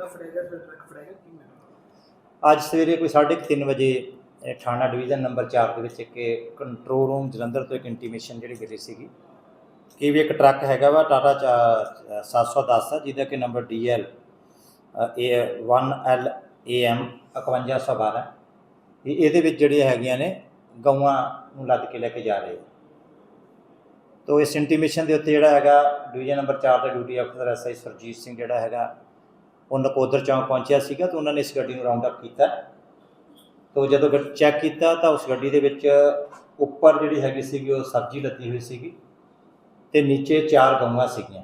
ਬੰਦਾ ਫੜਿਆ ਗਿਆ, ਫਿਰ ਟਰੱਕ ਫੜਿਆ ਗਿਆ, ਕੀ ਮੈਂ ਅੱਜ ਸਵੇਰੇ ਕੋਈ 3:30 ਵਜੇ ਥਾਣਾ ਡਿਵੀਜ਼ਨ ਨੰਬਰ 4 ਦੇ ਵਿੱਚ ਇੱਕ ਕੰਟਰੋਲ ਰੂਮ ਜਲੰਧਰ ਤੋਂ ਇੱਕ ਇੰਟੀਮੇਸ਼ਨ ਜਿਹੜੀ ਮਿਲੀ ਸੀਗੀ। ਕਿ ਵੀ ਇੱਕ ਟਰੱਕ ਹੈਗਾ ਵਾ, ਟਾਟਾ ਚਾ- 710 ਆ, ਜਿਹਦਾ ਕਿ ਨੰਬਰ DL ਇਹ 1L AM 5112 ਇਹ ਇਹਦੇ ਵਿੱਚ ਜਿਹੜੀਆਂ ਹੈਗੀਆਂ ਨੇ, ਗਊਆਂ ਨੂੰ ਲੱਦ ਕੇ ਲੈ ਕੇ ਜਾ ਰਹੇ ਆ। ਤੋ ਇਸ ਇੰਟੀਮੇਸ਼ਨ ਦੇ ਉੱਤੇ ਜਿਹੜਾ ਹੈਗਾ, ਡਿਵੀਜ਼ਨ ਨੰਬਰ 4 ਦਾ ਡਿਊਟੀ ਅਫਸਰ ਐਸਆਈ ਸਰਜੀਤ ਸਿੰਘ ਜਿਹੜਾ ਹੈਗਾ ਉਹ ਨਕੋਦਰ ਚੌਂਕ ਪਹੁੰਚਿਆ ਸੀਗਾ ਤਾਂ ਉਹਨਾਂ ਨੇ ਇਸ ਗੱਡੀ ਨੂੰ ਰਾਉਂਡ ਅਪ ਕੀਤਾ। ਤੋ ਜਦੋਂ ਚੈੱਕ ਕੀਤਾ ਤਾਂ ਉਸ ਗੱਡੀ ਦੇ ਵਿੱਚ ਉੱਪਰ ਜਿਹੜੀ ਹੈਗੀ ਸੀਗੀ ਉਹ ਸਬਜ਼ੀ ਲੱਦੀ ਹੋਈ ਸੀਗੀ ਤੇ ਨੀਚੇ ਚਾਰ ਗਊਆਂ ਸੀਗੀਆਂ।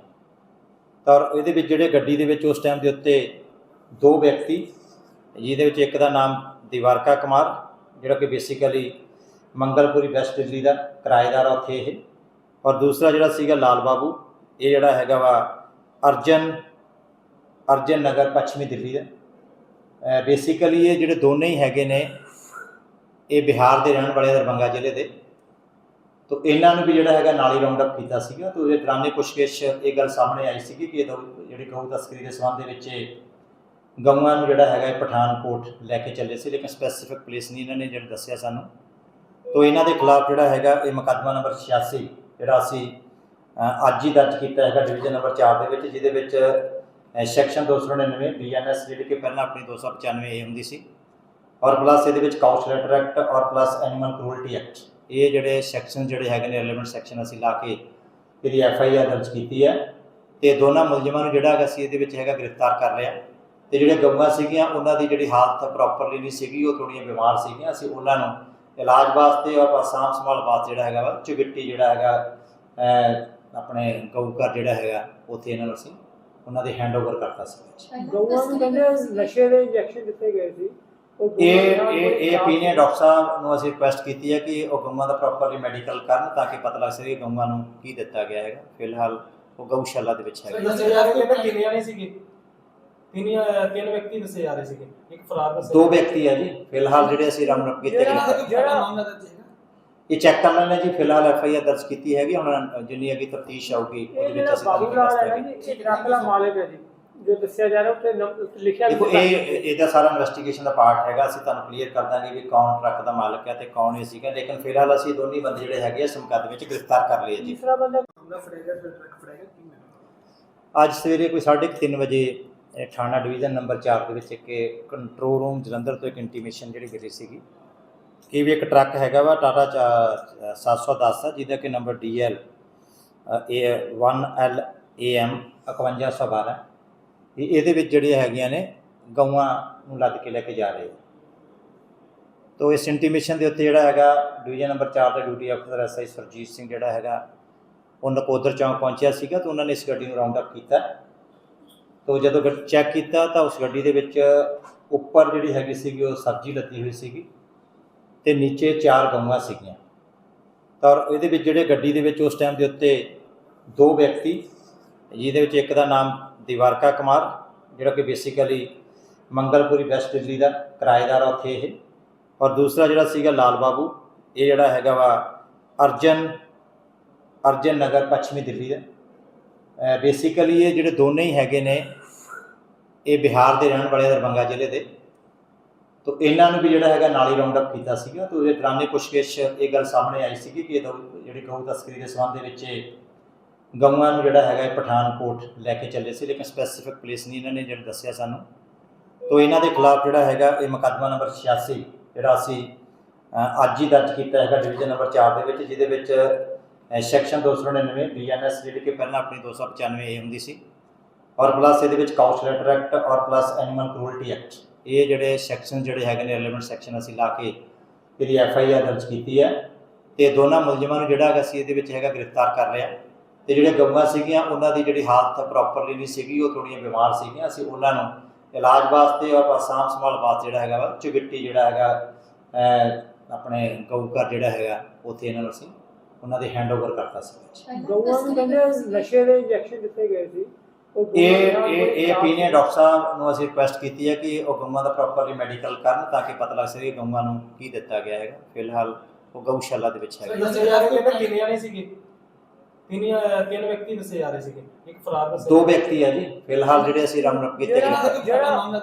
ਤਾਂ ਇਹਦੇ ਵਿੱਚ ਜਿਹੜੇ ਗੱਡੀ ਦੇ ਵਿੱਚ ਉਸ ਟਾਈਮ ਦੇ ਉੱਤੇ ਦੋ ਵਿਅਕਤੀ, ਜਿਹਦੇ ਵਿੱਚ ਇੱਕ ਦਾ ਨਾਮ ਦਿਵਾਰਕਾ ਕੁਮਾਰ, ਜਿਹੜਾ ਕਿ ਬੇਸਿਕਲੀ ਮੰਗਲਪੁਰੀ ਵੈਸਟ ਦਿੱਲੀ ਦਾ ਕਿਰਾਏਦਾਰ ਉੱਥੇ ਇਹ। ਔਰ ਦੂਸਰਾ ਜਿਹੜਾ ਸੀਗਾ ਲਾਲ ਬਾਬੂ, ਇਹ ਜਿਹੜਾ ਹੈਗਾ ਵਾ ਅਰਜਨ ਅਰਜਨ ਨਗਰ ਪੱਛਮੀ ਦਿੱਲੀ ਦਾ। ਬੇਸਿਕਲੀ ਇਹ ਜਿਹੜੇ ਦੋਨੇ ਹੀ ਹੈਗੇ ਨੇ, ਇਹ ਬਿਹਾਰ ਦੇ ਰਹਿਣ ਵਾਲੇ ਦਰਭੰਗਾ ਜ਼ਿਲ੍ਹੇ ਦੇ। ਤੋ ਇਹਨਾਂ ਨੂੰ ਵੀ ਜਿਹੜਾ ਹੈਗਾ ਨਾਲੀ ਰਾਉਂਡ ਅਪ ਕੀਤਾ ਸੀਗਾ। ਤੋ ਇਹ ਦੌਰਾਨੇ ਪੁੱਛਗਿੱਛ, ਇਹ ਗੱਲ ਸਾਹਮਣੇ ਆਈ ਸੀਗੀ ਕਿ ਇਹ ਦੋ ਜਿਹੜੀ ਗਊ ਤਸਕਰੀ ਦੇ ਸੰਬੰਧ ਦੇ ਵਿੱਚ ਇਹ ਗਊਆਂ ਨੂੰ ਜਿਹੜਾ ਹੈਗਾ ਪਠਾਨਕੋਟ ਲੈ ਕੇ ਚੱਲੇ ਸੀ, ਲੇਕਿਨ ਸਪੈਸੀਫਿਕ ਪਲੇਸ ਨਹੀਂ ਇਹਨਾਂ ਨੇ ਜਿਹੜਾ ਦੱਸਿਆ ਸਾਨੂੰ। ਤੋ ਇਹਨਾਂ ਦੇ ਖਿਲਾਫ ਜਿਹੜਾ ਹੈਗਾ ਇਹ ਮੁਕੱਦਮਾ ਨੰਬਰ 86 ਜਿਹੜਾ ਅਸੀਂ ਅੱਜ ਹੀ ਦਰਜ ਕੀਤਾ ਹੈਗਾ ਡਿਵੀਜ਼ਨ ਨੰਬਰ 4 ਦੇ ਵਿੱਚ, ਜਿਹਦੇ ਵਿੱਚ ਸੈਕਸ਼ਨ 299 ਬੀਐਨਐਸ ਜਿਹੜੀ ਕਿ ਪਹਿਲਾਂ ਆਪਣੀ 295 ਏ ਹੁੰਦੀ ਸੀ ਔਰ ਪਲੱਸ ਇਹਦੇ ਵਿੱਚ ਕਾਊਚ ਲੈਟਰ ਐਕਟ ਔਰ ਪਲੱਸ ਐਨੀਮਲ ਕਰੂਲਟੀ ਐਕਟ ਇਹ ਜਿਹੜੇ ਸੈਕਸ਼ਨ ਜਿਹੜੇ ਹੈਗੇ ਨੇ ਰਿਲੇਵੈਂਟ ਸੈਕਸ਼ਨ ਅਸੀਂ ਲਾ ਕੇ ਇਹਦੀ ਐਫ ਆਈ ਆਰ ਦਰਜ ਕੀਤੀ ਹੈ ਤੇ ਦੋਨਾਂ ਮੁਲਜ਼ਮਾਂ ਨੂੰ ਜਿਹੜਾ ਹੈਗਾ ਅਸੀਂ ਇਹਦੇ ਵਿੱਚ ਹੈਗਾ ਗ੍ਰਿਫਤਾਰ ਕਰ ਲਿਆ ਤੇ ਜਿਹੜੇ ਗਊਆਂ ਸੀਗੀਆਂ, ਉਹਨਾਂ ਦੀ ਜਿਹੜੀ ਹਾਲਤ ਪ੍ਰੋਪਰਲੀ ਨਹੀਂ ਸੀਗੀ, ਉਹ ਥੋੜੀਆਂ ਬਿਮਾਰ ਸੀਗੀਆਂ, ਅਸੀਂ ਉਹਨਾਂ ਨੂੰ ਇਲਾਜ ਵਾਸਤੇ ਔਰ ਸਾਂਭ ਸੰਭਾਲ ਵਾਸਤੇ ਜਿਹੜਾ ਹੈਗਾ ਵਾ ਚੁਗਿੱਟੀ ਜਿਹੜਾ ਹੈਗਾ ਆਪਣੇ ਗਊ ਘਰ ਜਿਹੜਾ ਹੈਗਾ, ਉੱਥੇ ਇਹਨਾਂ ਨੂੰ ਅਸੀਂ ਉਹਨਾਂ ਦੇ ਹੈਂਡਓਵਰ ਕਰਤਾ ਸੀ। ਗਊਆਂ ਨੂੰ ਕਹਿੰਦੇ ਨਸ਼ੇ ਦੇ ਇੰਜੈਕਸ਼ਨ ਦਿੱਤੇ ਗਏ ਸੀ। ਉਹ ਇਹ ਇਹ ਇਹ opinion ਡਾਕਟਰ ਸਾਹਿਬ ਨੂੰ ਅਸੀਂ ਰਿਕੁਐਸਟ ਕੀਤੀ ਹੈ ਕਿ ਉਹ ਗਊਆਂ ਦਾ ਪ੍ਰੋਪਰਲੀ ਮੈਡੀਕਲ ਕਰਨ ਤਾਂ ਕਿ ਪਤਾ ਲੱਗ ਸਕੇ ਗਊਆਂ ਨੂੰ ਕੀ ਦਿੱਤਾ ਗਿਆ ਹੈਗਾ। ਫਿਲਹਾਲ ਉਹ ਗਊਸ਼ਾਲਾ ਦੇ ਵਿੱਚ ਹੈਗਾ। ਦੱਸੇ ਜਾ ਰਹੇ ਕਿ ਤਿੰਨ ਜਾਣੇ ਸੀਗੇ। ਤਿੰਨ ਜਾਂ- ਤਿੰਨ ਵਿਅਕਤੀ ਦੱਸੇ ਜਾ ਰਹੇ ਸੀਗੇ। ਇੱਕ ਫਰਾਰ ਦੱਸਿਆ ਦੋ ਵਿਅਕਤੀ ਹੈ ਜੀ। ਫਿਲਹਾਲ ਜਿਹੜੇ ਅਸੀਂ ਕੀਤੇ ਗਏ ਜਿਹੜਾ- ਮਾਮਲਾ ਇਹ ਚੈੱਕ ਕਰ ਲੈਣਾ ਜੀ। ਫਿਲਹਾਲ ਐਫ ਆਈ ਆਰ ਦਰਜ ਕੀਤੀ ਹੈਗੀ। ਹੁਣ ਜਿੰਨੀ ਅੱਗੇ ਤਫਤੀਸ਼ ਆਊਗੀ ਉਹਦੇ ਵਿੱਚ ਅਸੀਂ ਤੁਹਾਨੂੰ ਦੱਸ ਜੀ ਇਹ ਟਰੱਕ ਦਾ ਮਾਲਕ ਹੈ ਜੀ ਜੋ ਦੱਸਿਆ ਜਾ ਰਿਹਾ ਉੱਤੇ ਲਿਖਿਆ ਵੀ ਦੇਖੋ ਇਹ। ਇਹਦਾ ਸਾਰਾ ਇਨਵੈਸਟੀਗੇਸ਼ਨ ਦਾ ਪਾਰਟ ਹੈਗਾ। ਅਸੀਂ ਤੁਹਾਨੂੰ ਕਲੀਅਰ ਕਰ ਦਾਂਗੇ ਵੀ ਕੌਣ ਟਰੱਕ ਦਾ ਮਾਲਕ ਹੈ ਤੇ ਕੌਣ ਇਹ ਸੀਗਾ। ਲੇਕਿਨ ਫਿਲਹਾਲ ਅਸੀਂ ਦੋਨੇ ਬੰਦੇ ਜਿਹੜੇ ਹੈਗੇ ਆ ਇਸ ਮੁਕੱਦਮੇ ਵਿੱਚ ਗ੍ਰਿਫਤਾਰ ਕਰ ਲਏ ਜੀ। ਤੀਸਰਾ ਬੰਦਾ ਫੜਿਆ ਗਿਆ ਫਿਰ ਟਰੱਕ ਫੜਿਆ ਗਿਆ ਕੀ ਅੱਜ ਸਵੇਰੇ ਕੋਈ 3:30 ਵਜੇ ਇਹ ਥਾਣਾ ਡਿਵੀਜ਼ਨ ਨੰਬਰ 4 ਦੇ ਵਿੱਚ ਇੱਕ ਕੰਟਰੋਲ ਰੂਮ ਜਲੰਧਰ ਤੋਂ ਇੱਕ ਇੰਟੀਮੇਸ਼ਨ ਜਿਹੜੀ ਮਿਲੀ ਸੀਗੀ। ਕਿ ਵੀ ਇੱਕ ਟਰੱਕ ਹੈਗਾ ਵਾ, ਟਾਟਾ ਚਾ- 710 ਆ ਜਿਹਦਾ ਕਿ ਨੰਬਰ DL ਇਹ 1L AM 5112 ਇਹ, ਇਹਦੇ ਵਿੱਚ ਜਿਹੜੀਆਂ ਹੈਗੀਆਂ ਨੇ, ਗਊਆਂ ਨੂੰ ਲੱਦ ਕੇ ਲੈ ਕੇ ਜਾ ਰਹੇ ਆ। ਤੋ ਇਸ ਇੰਟੀਮੇਸ਼ਨ ਦੇ ਉੱਤੇ ਜਿਹੜਾ ਹੈਗਾ ਡਿਵੀਜ਼ਨ ਨੰਬਰ 4 ਦਾ ਡਿਊਟੀ ਅਫਸਰ ਐਸਆਈ ਸਰਜੀਤ ਸਿੰਘ ਜਿਹੜਾ ਹੈਗਾ, ਉਹ ਨਕੋਦਰ ਚੌਂਕ ਪਹੁੰਚਿਆ ਸੀਗਾ ਤਾਂ ਉਹਨਾਂ ਨੇ ਇਸ ਗੱਡੀ ਨੂੰ ਰਾਉਂਡ ਅਪ ਕੀਤਾ। ਤੋ ਜਦੋਂ ਚੈੱਕ ਕੀਤਾ ਤਾਂ ਉਸ ਗੱਡੀ ਦੇ ਵਿੱਚ ਉੱਪਰ ਜਿਹੜੀ ਹੈਗੀ ਸੀਗੀ, ਉਹ ਸਬਜ਼ੀ ਲੱਦੀ ਹੋਈ ਸੀਗੀ। ਤੇ ਨੀਚੇ ਚਾਰ ਗਊਆਂ ਸੀਗੀਆਂ। ਤਾਂ ਇਹਦੇ ਵਿੱਚ ਜਿਹੜੇ ਗੱਡੀ ਦੇ ਵਿੱਚ ਉਸ ਟਾਈਮ ਦੇ ਉੱਤੇ ਦੋ ਵਿਅਕਤੀ, ਜਿਹਦੇ ਵਿੱਚ ਇੱਕ ਦਾ ਨਾਮ ਦਿਵਾਰਕਾ ਕੁਮਾਰ, ਜਿਹੜਾ ਕਿ ਬੇਸਿਕਲੀ ਮੰਗਲਪੁਰੀ ਵੈਸਟ ਦਿੱਲੀ ਦਾ ਕਿਰਾਏਦਾਰ ਆ ਉੱਥੇ ਇਹ। ਔਰ ਦੂਸਰਾ ਜਿਹੜਾ ਸੀਗਾ ਲਾਲ ਬਾਬੂ, ਇਹ ਜਿਹੜਾ ਹੈਗਾ ਵਾ ਅਰਜਨ ਅਰਜਨ ਨਗਰ ਪੱਛਮੀ ਦਿੱਲੀ ਦਾ। ਬੇਸਿਕਲੀ ਇਹ ਜਿਹੜੇ ਦੋਨੇ ਹੀ ਹੈਗੇ ਨੇ, ਇਹ ਬਿਹਾਰ ਦੇ ਰਹਿਣ ਵਾਲੇ ਦਰਭੰਗਾ ਜ਼ਿਲ੍ਹੇ ਦੇ। ਤੋ ਇਹਨਾਂ ਨੂੰ ਵੀ ਜਿਹੜਾ ਹੈਗਾ ਨਾਲੀ ਰਾਉਂਡ ਅਪ ਕੀਤਾ ਸੀਗਾ। ਤੋ ਇਹ ਦੌਰਾਨੇ ਪੁੱਛਗਿੱਛ ਇਹ ਗੱਲ ਸਾਹਮਣੇ ਆਈ ਸੀਗੀ ਕਿ ਇਹ ਦੋ ਜਿਹੜੀ ਗਊ ਤਸਕਰੀ ਦੇ ਸੰਬੰਧ ਦੇ ਵਿੱਚ ਇਹ ਗਊਆਂ ਨੂੰ ਜਿਹੜਾ ਹੈਗਾ ਇਹ ਪਠਾਨਕੋਟ ਲੈ ਕੇ ਚੱਲੇ ਸੀ ਲੇਕਿਨ ਸਪੈਸੀਫਿਕ ਪਲੇਸ ਨਹੀਂ ਇਹਨਾਂ ਨੇ ਜਿਹੜਾ ਦੱਸਿਆ ਸਾਨੂੰ। ਤੋ ਇਹਨਾਂ ਦੇ ਖਿਲਾਫ ਜਿਹੜਾ ਹੈਗਾ ਇਹ ਮੁਕੱਦਮਾ ਨੰਬਰ 86 ਜਿਹੜਾ ਅਸੀਂ ਅੱਜ ਹੀ ਦਰਜ ਕੀਤਾ ਹੈਗਾ ਡਿਵੀਜ਼ਨ ਨੰਬਰ 4 ਦੇ ਵਿੱਚ ਜਿਹਦੇ ਵਿੱਚ ਅ, ਸੈਕਸ਼ਨ 299 ਬੀਐਨਐਸ ਜਿਹੜੀ ਕਿ ਪਹਿਲਾਂ ਆਪਣੀ 295 ਏ ਹੁੰਦੀ ਸੀ। ਔਰ ਪਲੱਸ ਇਹਦੇ ਵਿੱਚ ਕਾਊਚ ਐਕਟ ਔਰ ਪਲੱਸ ਐਨੀਮਲ ਕਰੂਲਟੀ ਐਕਟ ਇਹ ਜਿਹੜੇ ਸੈਕਸ਼ਨ ਜਿਹੜੇ ਹੈਗੇ ਨੇ ਰਿਲੇਵੈਂਟ ਸੈਕਸ਼ਨ ਅਸੀਂ ਲਾ ਕੇ ਇਹਦੀ ਐਫ ਆਈ ਆਰ ਦਰਜ ਕੀਤੀ ਹੈ ਤੇ ਦੋਨਾਂ ਮੁਲਜ਼ਮਾਂ ਨੂੰ ਜਿਹੜਾ ਹੈਗਾ ਅਸੀਂ ਇਹਦੇ ਵਿੱਚ ਹੈਗਾ ਗ੍ਰਿਫਤਾਰ ਕਰ ਲਿਆ। ਤੇ ਜਿਹੜੇ ਗਊਆਂ ਸੀਗੀਆਂ, ਉਹਨਾਂ ਦੀ ਜਿਹੜੀ ਹਾਲਤ ਪ੍ਰੋਪਰਲੀ ਨਹੀਂ ਸੀਗੀ, ਉਹ ਥੋੜੀਆਂ ਬਿਮਾਰ ਸੀਗੀਆਂ। ਅਸੀਂ ਉਹਨਾਂ ਨੂੰ ਇਲਾਜ ਵਾਸਤੇ ਔਰ ਸਾਂਭ ਸੰਭਾਲ ਵਾਸਤੇ ਜਿਹੜਾ ਹੈਗਾ ਵਾ, ਚੁਗਿੱਟੀ ਜਿਹੜਾ ਹੈਗਾ ਆਪਣੇ ਗਊ ਘਰ ਜਿਹੜਾ ਹੈਗਾ, ਉੱਥੇ ਇਹਨਾਂ ਨੂੰ ਅਸੀਂ ਉਹਨਾਂ ਦੇ ਹੈਂਡਓਵਰ ਕਰਤਾ ਸੀ। ਗਊਆਂ ਨੂੰ ਕਹਿੰਦੇ ਨਸ਼ੇ ਦੇ ਇੰਜੈਕਸ਼ਨ ਦਿੱਤੇ ਗਏ ਸੀ। ਇਹ ਇਹ ਇਹ opinion ਡਾਕਟਰ ਸਾਹਿਬ ਨੂੰ ਅਸੀਂ ਰਿਕੁਐਸਟ ਕੀਤੀ ਹੈ ਕਿ ਉਹ ਗਊਆਂ ਦਾ ਪ੍ਰੋਪਰਲੀ ਮੈਡੀਕਲ ਕਰਨ ਤਾਂ ਕਿ ਪਤਾ ਲੱਗ ਸਕੇ ਗਊਆਂ ਨੂੰ ਕੀ ਦਿੱਤਾ ਗਿਆ ਹੈਗਾ। ਫਿਲਹਾਲ ਉਹ ਗਊਸ਼ਾਲਾ ਦੇ ਵਿੱਚ ਹੈਗਾ ਦੱਸੇ ਜਾ ਰਹੇ ਕਿ ਤਿੰਨ ਜਾਣੇ ਸੀਗੇ? ਤਿੰਨ ਅਹ, ਤਿੰਨ ਵਿਅਕਤੀ ਦੱਸੇ ਜਾ ਰਹੇ ਸੀਗੇ। ਇੱਕ ਫਰਾਰ ਦੱਸਿਆ ਦੋ ਵਿਅਕਤੀ ਆ ਜੀ। ਫਿਲਹਾਲ ਜਿਹੜੇ ਅਸੀਂ ਰਾਉਂਡ ਅਪ ਕੀਤੇ ਜਿਹੜਾ- ਗਏ ਜਿਹੜਾ- ਮਾਮਲਾ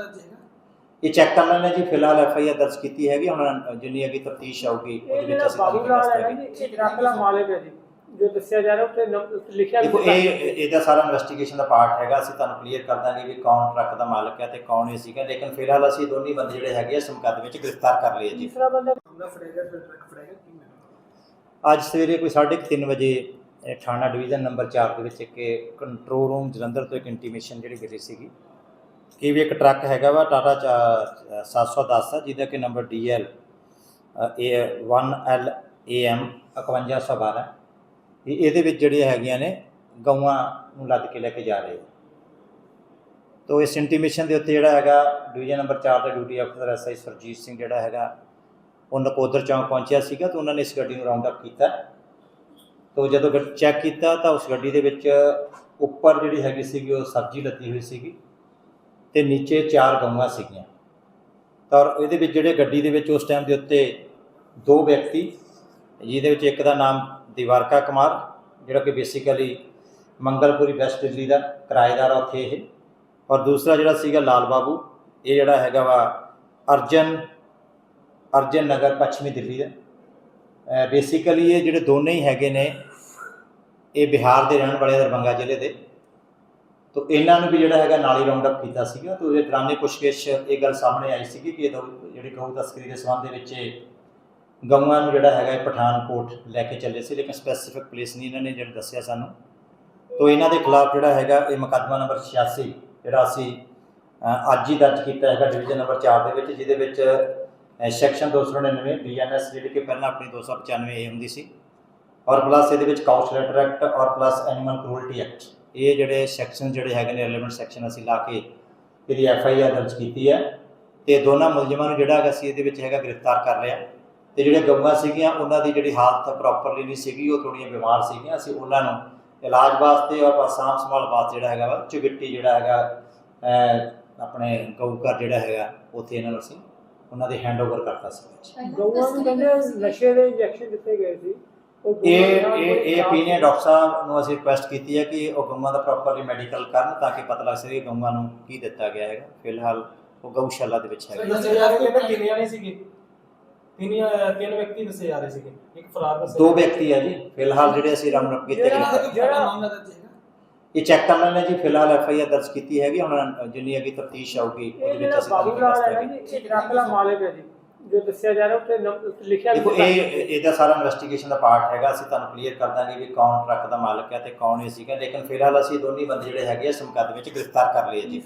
ਇਹ ਚੈੱਕ ਕਰ ਲੈਣੇ ਜੀ। ਫਿਲਹਾਲ ਐਫ ਆਈ ਆਰ ਦਰਜ ਕੀਤੀ ਹੈਗੀ। ਹੁਣ ਜਿੰਨੀ ਅੱਗੇ ਤਫਤੀਸ਼ ਆਊਗੀ ਉਹਦੇ ਵਿੱਚ ਅਸੀਂ ਤੁਹਾਨੂੰ ਦੱਸ ਹੈ ਦਾਂਗੇ। ਜੀ ਇਹ ਟਰੱਕ ਦਾ ਮਾਲਕ ਹੈ ਜੀ। ਜੋ ਦੱਸਿਆ ਜਾ ਰਿਹਾ ਉੱਤੇ ਨੰਬ- ਉੱਤੇ ਲਿਖਿਆ ਵੀ ਦੇਖੋ ਇਹ। ਇਹਦਾ ਸਾਰਾ ਇਨਵੈਸਟੀਗੇਸ਼ਨ ਦਾ ਪਾਰਟ ਹੈਗਾ ਅਸੀਂ ਤੁਹਾਨੂੰ ਕਲੀਅਰ ਕਰ ਦਾਂਗੇ ਵੀ ਕੌਣ ਟਰੱਕ ਦਾ ਮਾਲਕ ਹੈ ਤੇ ਕੌਣ ਇਹ ਸੀਗਾ ਲੇਕਿਨ ਫਿਲਹਾਲ ਅਸੀਂ ਦੋਨੇ ਬੰਦੇ ਜਿਹੜੇ ਹੈਗੇ ਆ ਇਸ ਮੁਕੱਦਮੇ ਵਿੱਚ ਗ੍ਰਿਫਤਾਰ ਕਰ ਲਏ ਜੀ। ਤੀਸਰਾ ਬੰਦਾ ਮਾਮਲਾ ਫੜੇਗਾ ਫਿਰ ਟਰੱਕ ਫੜੇਗਾ ਕੀ ਮੈਂ ਅੱਜ ਸਵੇਰੇ ਕੋਈ 3:30 ਵਜੇ ਇਹ ਥਾਣਾ ਡਿਵੀਜ਼ਨ ਨੰਬਰ 4 ਦੇ ਵਿੱਚ ਇੱਕ ਕੰਟਰੋਲ ਰੂਮ ਜਲੰਧਰ ਤੋਂ ਇੱਕ ਇੰਟੀਮੇਸ਼ਨ ਜਿਹੜੀ ਮਿਲੀ ਸੀਗੀ। ਕਿ ਵੀ ਇੱਕ ਟਰੱਕ ਹੈਗਾ ਵਾ ਟਾਟਾ ਚਾ- 710 ਆ ਜਿਹਦਾ ਕਿ ਨੰਬਰ DL ਇਹ 1L AM 5112 ਵੀ ਇਹਦੇ ਵਿੱਚ ਜਿਹੜੀਆਂ ਹੈਗੀਆਂ ਨੇ ਗਊਆਂ ਨੂੰ ਲੱਦ ਕੇ ਲੈ ਕੇ ਜਾ ਰਹੇ ਆ। ਤੋ ਇਸ ਇੰਟੀਮੇਸ਼ਨ ਦੇ ਉੱਤੇ ਜਿਹੜਾ ਹੈਗਾ ਡਿਵੀਜ਼ਨ ਨੰਬਰ 4 ਦਾ ਡਿਊਟੀ ਅਫਸਰ ਐਸਆਈ ਸਰਜੀਤ ਸਿੰਘ ਜਿਹੜਾ ਹੈਗਾ, ਉਹ ਨਕੋਦਰ ਚੌਂਕ ਪਹੁੰਚਿਆ ਸੀਗਾ ਤਾਂ ਉਹਨਾਂ ਨੇ ਇਸ ਗੱਡੀ ਨੂੰ ਰਾਉਂਡ ਅਪ ਕੀਤਾ। ਤੋ ਜਦੋਂ ਚੈੱਕ ਕੀਤਾ ਤਾਂ ਉਸ ਗੱਡੀ ਦੇ ਵਿੱਚ ਉੱਪਰ ਜਿਹੜੀ ਹੈਗੀ ਸੀਗੀ, ਉਹ ਸਬਜ਼ੀ ਲੱਦੀ ਹੋਈ ਸੀਗੀ ਤੇ ਨੀਚੇ ਚਾਰ ਗਊਆਂ ਸੀਗੀਆਂ। ਤਾਂ ਇਹਦੇ ਵਿੱਚ ਜਿਹੜੇ ਗੱਡੀ ਦੇ ਵਿੱਚ ਉਸ ਟਾਈਮ ਦੇ ਉੱਤੇ ਦੋ ਵਿਅਕਤੀ, ਜਿਹਦੇ ਵਿੱਚ ਇੱਕ ਦਾ ਨਾਮ ਦਿਵਾਰਕਾ ਕੁਮਾਰ, ਜਿਹੜਾ ਕਿ ਬੇਸਿਕਲੀ ਮੰਗਲਪੁਰੀ ਵੈਸਟ ਦਿੱਲੀ ਦਾ ਕਿਰਾਏਦਾਰ ਆ ਉੱਥੇ ਇਹ। ਔਰ ਦੂਸਰਾ ਜਿਹੜਾ ਸੀਗਾ ਲਾਲ ਬਾਬੂ, ਇਹ ਜਿਹੜਾ ਹੈਗਾ ਵਾ ਅਰਜਨ ਅਰਜਨ ਨਗਰ, ਪੱਛਮੀ ਦਿੱਲੀ ਦਾ। ਬੇਸਿਕਲੀ ਇਹ ਜਿਹੜੇ ਦੋਨੇ ਹੀ ਹੈਗੇ ਨੇ, ਇਹ ਬਿਹਾਰ ਦੇ ਰਹਿਣ ਵਾਲੇ ਦਰਭੰਗਾ ਜ਼ਿਲ੍ਹੇ ਦੇ। ਤੋ ਇਹਨਾਂ ਨੂੰ ਵੀ ਜਿਹੜਾ ਹੈਗਾ ਨਾਲੀ ਰਾਉਂਡ ਅਪ ਕੀਤਾ ਸੀਗਾ। ਤੋ ਇਹ ਦੌਰਾਨੇ ਪੁੱਛਗਿੱਛ, ਇਹ ਗੱਲ ਸਾਹਮਣੇ ਆਈ ਸੀਗੀ ਕਿ ਇਹ ਦੋ, ਜਿਹੜੀ ਗਊ ਤਸਕਰੀ ਦੇ ਸੰਬੰਧ ਦੇ ਵਿੱਚ ਗਊਆਂ ਨੂੰ ਜਿਹੜਾ ਹੈਗਾ ਇਹ ਪਠਾਨਕੋਟ ਲੈ ਕੇ ਚੱਲੇ ਸੀ ਲੇਕਿਨ ਸਪੈਸੀਫਿਕ ਪਲੇਸ ਨਹੀਂ ਇਹਨਾਂ ਨੇ ਜਿਹੜਾ ਦੱਸਿਆ ਸਾਨੂੰ। ਤੋ ਇਹਨਾਂ ਦੇ ਖਿਲਾਫ ਜਿਹੜਾ ਹੈਗਾ ਇਹ ਮੁਕੱਦਮਾ ਨੰਬਰ 86 ਜਿਹੜਾ ਅਸੀਂ ਅੱਜ ਹੀ ਦਰਜ ਕੀਤਾ ਹੈਗਾ ਡਿਵੀਜ਼ਨ ਨੰਬਰ 4 ਦੇ ਵਿੱਚ ਜਿਹਦੇ ਵਿੱਚ ਅ, ਸੈਕਸ਼ਨ 299 ਬੀਐਨਐਸ ਜਿਹੜੀ ਕਿ ਪਹਿਲਾਂ ਆਪਣੀ 295 ਏ ਹੁੰਦੀ ਸੀ ਔਰ ਪਲੱਸ ਇਹਦੇ ਵਿੱਚ ਕਾਊਚ ਐਕਟ ਔਰ ਪਲੱਸ ਐਨੀਮਲ ਕ੍ਰੂਅਲਟੀ ਐਕਟ ਇਹ ਜਿਹੜੇ ਸੈਕਸ਼ਨ ਜਿਹੜੇ ਹੈਗੇ ਨੇ ਰਿਲੇਵੈਂਟ ਸੈਕਸ਼ਨ ਅਸੀਂ ਲਾ ਕੇ ਇਹਦੀ ਐਫ ਆਈ ਆਰ ਦਰਜ ਕੀਤੀ ਹੈ। ਤੇ ਦੋਨਾਂ ਮੁਲਜ਼ਮਾਂ ਨੂੰ ਜਿਹੜਾ ਹੈਗਾ ਅਸੀਂ ਇਹਦੇ ਵਿੱਚ ਹੈਗਾ ਗ੍ਰਿਫਤਾਰ ਕਰ ਲਿਆ। ਤੇ ਜਿਹੜੇ ਗਊਆਂ ਸੀਗੀਆਂ ਉਹਨਾਂ ਦੀ ਜਿਹੜੀ ਹਾਲਤ ਪ੍ਰੋਪਰਲੀ ਨਹੀਂ ਸੀਗੀ ਉਹ ਥੋੜੀਆਂ ਬਿਮਾਰ ਸੀਗੀਆਂ। ਅਸੀਂ ਉਹਨਾਂ ਨੂੰ ਇਲਾਜ ਵਾਸਤੇ ਔਰ ਸਾਂਭ ਸੰਭਾਲ ਵਾਸਤੇ ਜਿਹੜਾ ਹੈਗਾ ਵਾ ਚੁਗਿੱਟੀ ਜਿਹੜਾ ਹੈਗਾ ਆਪਣੇ ਗਊ ਘਰ ਜਿਹੜਾ ਹੈਗਾ ਉੱਥੇ ਇਹਨਾਂ ਨੂੰ ਅਸੀਂ ਉਹਨਾਂ ਦੇ ਹੈਂਡਓਵਰ ਕਰਤਾ ਸੀ। ਗਊਆਂ ਨੂੰ ਕਹਿੰਦੇ ਨਸ਼ੇ ਦੇ ਇੰਜੈਕਸ਼ਨ ਦਿੱਤੇ ਗਏ ਸੀ। ਇਹ ਇਹ ਇਹ opinion ਡਾਕਟਰ ਸਾਹਿਬ ਨੂੰ ਅਸੀਂ ਰਿਕੁਐਸਟ ਕੀਤੀ ਹੈ ਕਿ ਉਹ ਗਊਆਂ ਦਾ ਪ੍ਰੋਪਰਲੀ ਮੈਡੀਕਲ ਕਰਨ ਤਾਂ ਕਿ ਪਤਾ ਲੱਗ ਸਕੇ ਗਊਆਂ ਨੂੰ ਕੀ ਦਿੱਤਾ ਗਿਆ ਹੈਗਾ। ਫਿਲਹਾਲ ਉਹ ਗਊਸ਼ਾਲਾ ਦੇ ਵਿੱਚ ਹੈਗਾ। ਸੀਗੇ ਤਿੰਨ ਅਹ, ਤਿੰਨ ਵਿਅਕਤੀ ਦੱਸੇ ਜਾ ਰਹੇ ਸੀਗੇ। ਇੱਕ ਫਰਾਰ ਦੱਸਿਆ ਦੋ ਵਿਅਕਤੀ ਆ ਜੀ ਫਿਲਹਾਲ ਜਿਹੜੇ ਅਸੀਂ ਅਪ ਕੀਤੇ ਜਿਹੜਾ- ਗਏ ਜਿਹੜਾ- ਮਾਮਲਾ ਦਰਜ ਹੈਗਾ ਇਹ ਚੈੱਕ ਕਰ ਲੈਣੇ ਜੀ ਫਿਲਹਾਲ ਐਫ ਆਈ ਆਰ ਦਰਜ ਕੀਤੀ ਹੈਗੀ ਹੁਣ ਜਿੰਨੀ ਅੱਗੇ ਤਫਤੀਸ਼ ਆਊਗੀ ਉਹਦੇ ਵਿੱਚ ਅਸੀਂ ਬਾਬੂ ਤੁਹਾਨੂੰ ਲਾਲ ਦੱਸ ਹੈ ਨਾ ਦਾਂਗੇ ਜੀ ਇਹ ਟਰੱਕ ਦਾ ਮਾਲਕ ਹੈ ਜੀ ਜੋ ਦੱਸਿਆ ਜਾ ਰਿਹਾ ਉੱਤੇ ਲਿਖਿਆ ਦੇਖੋ ਇਹ। ਇਹਦਾ ਸਾਰਾ ਇਨਵੈਸਟੀਗੇਸ਼ਨ ਦਾ ਪਾਰਟ ਹੈਗਾ ਅਸੀਂ ਤੁਹਾਨੂੰ ਕਲੀਅਰ ਕਰ ਦਾਂਗੇ ਵੀ ਕੌਣ ਟਰੱਕ ਦਾ ਮਾਲਕ ਹੈ ਤੇ ਕੌਣ ਇਹ ਸੀਗਾ ਲੇਕਿਨ ਫਿਲਹਾਲ ਅਸੀਂ ਦੋਨੇ ਬੰਦੇ ਜਿਹੜੇ ਹੈਗੇ ਆ ਇਸ ਮੁਕੱਦਮੇ ਵਿੱਚ ਗ੍ਰਿਫਤਾਰ ਕਰ ਲਏ ਜੀ।